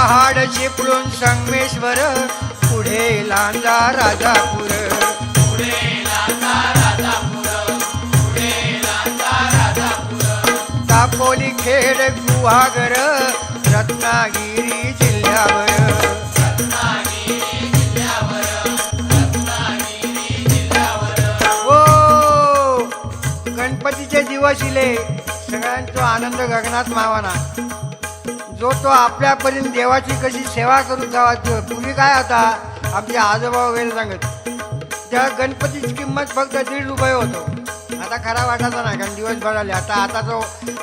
चिपळूण संगमेश्वर पुढे लांजा राजापूर. दापोली खेड गुहागर रत्नागिरी जिल्ह्यावर. हो गणपतीचे दिवस इले. सगळ्यांचा आनंद गगनात मावाना. जो तो आपल्यापर्यंत देवाची कशी सेवा करून जावा पूर्वी काय होता आमचे आजोबा वगैरे सांगत. त्या गणपतीची किंमत फक्त दीड रुपये होतो. आता खरा वाटायचा नाही कारण दिवस भराले आता आता तो